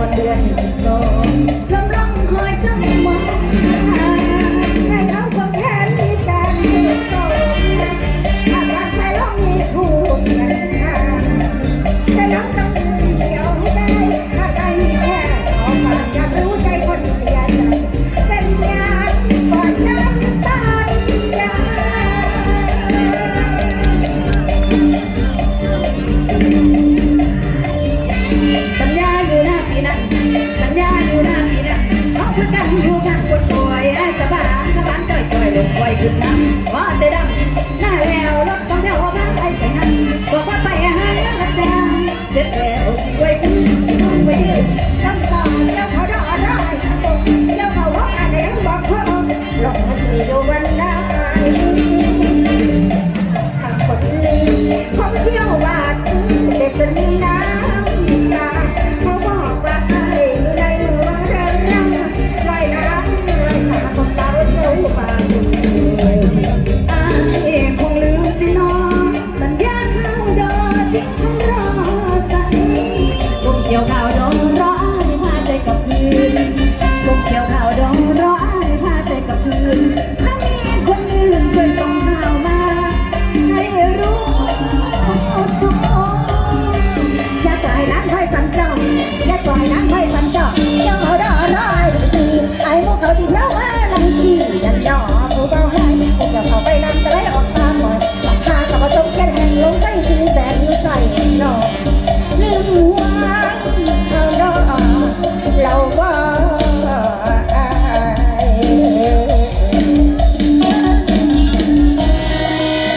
ก็เดือนโลลร้องคอยจ้อมองให้เอาคนแค่นี้กันโตถ้ารักใครร้อมีถูกกันแต่น้องต้อเดียวให้ได้ถ้าใจมีแค่ขอฝาอยากรู้ใจคนเดียวเป็นญาติก่อนน้ำตาญาติ ผู้านจ่อยจ่อยลงไว้ขึ้นน้ำว่าแต่ดัง Oh.